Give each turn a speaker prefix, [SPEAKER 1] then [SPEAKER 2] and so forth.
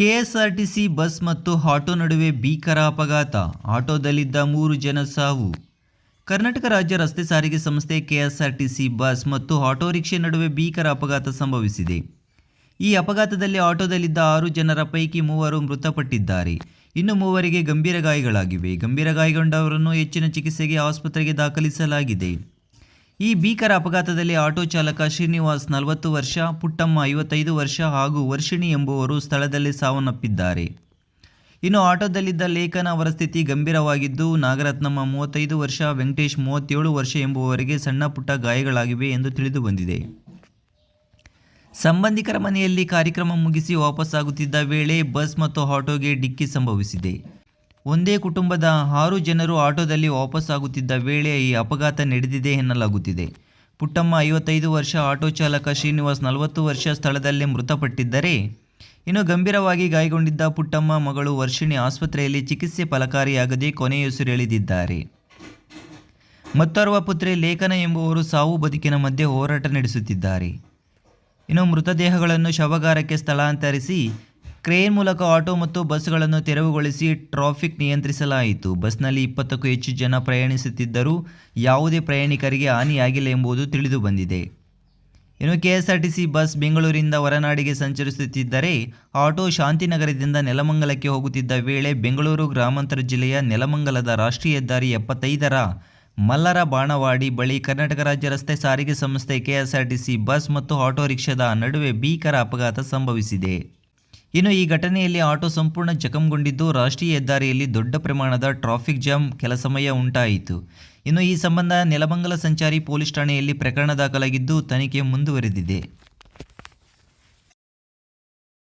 [SPEAKER 1] KSRTC bus ಮತ್ತು auto ನಡುವೆ ಭೀಕರ ಅಪಘಾತ. ಆಟೋದಲ್ಲಿದ್ದ ಮೂರು ಜನ ಸಾವು. ಕರ್ನಾಟಕ ರಾಜ್ಯ ರಸ್ತೆ ಸಾರಿಗೆ ಸಂಸ್ಥೆ ಕೆಎಸ್ಆರ್ಟಿಸಿ ಬಸ್ ಮತ್ತು ಆಟೋ ರಿಕ್ಷೆ ನಡುವೆ ಭೀಕರ ಅಪಘಾತ ಸಂಭವಿಸಿದೆ. ಈ ಅಪಘಾತದಲ್ಲಿ ಆಟೋದಲ್ಲಿದ್ದ ಆರು ಜನರ ಪೈಕಿ ಮೂವರು ಮೃತಪಟ್ಟಿದ್ದಾರೆ. ಇನ್ನು ಮೂವರಿಗೆ ಗಂಭೀರ ಗಾಯಗಳಾಗಿವೆ. ಗಂಭೀರ ಗಾಯಗೊಂಡವರನ್ನು ಹೆಚ್ಚಿನ ಚಿಕಿತ್ಸೆಗೆ ಆಸ್ಪತ್ರೆಗೆ ದಾಖಲಿಸಲಾಗಿದೆ. ಈ ಭೀಕರ ಅಪಘಾತದಲ್ಲಿ ಆಟೋ ಚಾಲಕ ಶ್ರೀನಿವಾಸ್ ನಲವತ್ತು ವರ್ಷ, ಪುಟ್ಟಮ್ಮ ಐವತ್ತೈದು ವರ್ಷ ಹಾಗೂ ವರ್ಷಿಣಿ ಎಂಬುವರು ಸ್ಥಳದಲ್ಲಿ ಸಾವನ್ನಪ್ಪಿದ್ದಾರೆ. ಇನ್ನು ಆಟೋದಲ್ಲಿದ್ದ ಲೇಖನ ಅವರ ಸ್ಥಿತಿ ಗಂಭೀರವಾಗಿದ್ದು, ನಾಗರತ್ನಮ್ಮ ಮೂವತ್ತೈದು ವರ್ಷ, ವೆಂಕಟೇಶ್ ಮೂವತ್ತೇಳು ವರ್ಷ ಎಂಬುವವರಿಗೆ ಸಣ್ಣ ಪುಟ್ಟ ಗಾಯಗಳಾಗಿವೆ ಎಂದು ತಿಳಿದು ಬಂದಿದೆ ಸಂಬಂಧಿಕರ ಮನೆಯಲ್ಲಿ ಕಾರ್ಯಕ್ರಮ ಮುಗಿಸಿ ವಾಪಸ್ಸಾಗುತ್ತಿದ್ದ ವೇಳೆ ಬಸ್ ಮತ್ತು ಆಟೋಗೆ ಡಿಕ್ಕಿ ಸಂಭವಿಸಿದೆ. ಒಂದೇ ಕುಟುಂಬದ ಆರು ಜನರು ಆಟೋದಲ್ಲಿ ವಾಪಸ್ಸಾಗುತ್ತಿದ್ದ ವೇಳೆ ಈ ಅಪಘಾತ ನಡೆದಿದೆ ಎನ್ನಲಾಗುತ್ತಿದೆ. ಪುಟ್ಟಮ್ಮ ಐವತ್ತೈದು ವರ್ಷ, ಆಟೋ ಚಾಲಕ ಶ್ರೀನಿವಾಸ್ ನಲವತ್ತು ವರ್ಷ ಸ್ಥಳದಲ್ಲೇ ಮೃತಪಟ್ಟಿದ್ದರೆ, ಇನ್ನು ಗಂಭೀರವಾಗಿ ಗಾಯಗೊಂಡಿದ್ದ ಪುಟ್ಟಮ್ಮ ಮಗಳು ವರ್ಷಿಣಿ ಆಸ್ಪತ್ರೆಯಲ್ಲಿ ಚಿಕಿತ್ಸೆ ಫಲಕಾರಿಯಾಗದೆ ಕೊನೆಯುಸಿರೆಳೆದಿದ್ದಾರೆ ಮತ್ತೋರ್ವ ಪುತ್ರಿ ಲೇಖನ ಎಂಬುವರು ಸಾವು ಬದುಕಿನ ಮಧ್ಯೆ ಹೋರಾಟ ನಡೆಸುತ್ತಿದ್ದಾರೆ. ಇನ್ನು ಮೃತದೇಹಗಳನ್ನು ಶವಗಾರಕ್ಕೆ ಸ್ಥಳಾಂತರಿಸಿ ಕ್ರೇನ್ ಮೂಲಕ ಆಟೋ ಮತ್ತು ಬಸ್ಗಳನ್ನು ತೆರವುಗೊಳಿಸಿ ಟ್ರಾಫಿಕ್ ನಿಯಂತ್ರಿಸಲಾಯಿತು. ಬಸ್ನಲ್ಲಿ ಇಪ್ಪತ್ತಕ್ಕೂ ಹೆಚ್ಚು ಜನ ಪ್ರಯಾಣಿಸುತ್ತಿದ್ದರೂ ಯಾವುದೇ ಪ್ರಯಾಣಿಕರಿಗೆ ಹಾನಿಯಾಗಿಲ್ಲ ಎಂಬುದು ತಿಳಿದು ಬಂದಿದೆ. ಇನ್ನು ಕೆಎಸ್ಆರ್ಟಿಸಿ ಬಸ್ ಬೆಂಗಳೂರಿಂದ ಹೊರನಾಡಿಗೆ ಸಂಚರಿಸುತ್ತಿದ್ದರೆ ಆಟೋ ಶಾಂತಿನಗರದಿಂದ ನೆಲಮಂಗಲಕ್ಕೆ ಹೋಗುತ್ತಿದ್ದ ವೇಳೆ ಬೆಂಗಳೂರು ಗ್ರಾಮಾಂತರ ಜಿಲ್ಲೆಯ ನೆಲಮಂಗಲದ ರಾಷ್ಟ್ರೀಯ ಹೆದ್ದಾರಿ ಎಪ್ಪತ್ತೈದರ ಮಲ್ಲರ ಬಾಣವಾಡಿ ಬಳಿ ಕರ್ನಾಟಕ ರಾಜ್ಯ ರಸ್ತೆ ಸಾರಿಗೆ ಸಂಸ್ಥೆ ಕೆಎಸ್ಆರ್ಟಿಸಿ ಬಸ್ ಮತ್ತು ಆಟೋ ರಿಕ್ಷಾದ ನಡುವೆ ಭೀಕರ ಅಪಘಾತ ಸಂಭವಿಸಿದೆ. ಇನ್ನು ಈ ಘಟನೆಯಲ್ಲಿ ಆಟೋ ಸಂಪೂರ್ಣ ಜಖಂಗೊಂಡಿದ್ದು ರಾಷ್ಟ್ರೀಯ ಹೆದ್ದಾರಿಯಲ್ಲಿ ದೊಡ್ಡ ಪ್ರಮಾಣದ ಟ್ರಾಫಿಕ್ ಜಾಮ್ ಕೆಲ ಸಮಯ ಉಂಟಾಯಿತು. ಇನ್ನು ಈ ಸಂಬಂಧ ನೆಲಮಂಗಲ ಸಂಚಾರಿ ಪೊಲೀಸ್ ಠಾಣೆಯಲ್ಲಿ ಪ್ರಕರಣ ದಾಖಲಾಗಿದ್ದು ತನಿಖೆ ಮುಂದುವರೆದಿದೆ.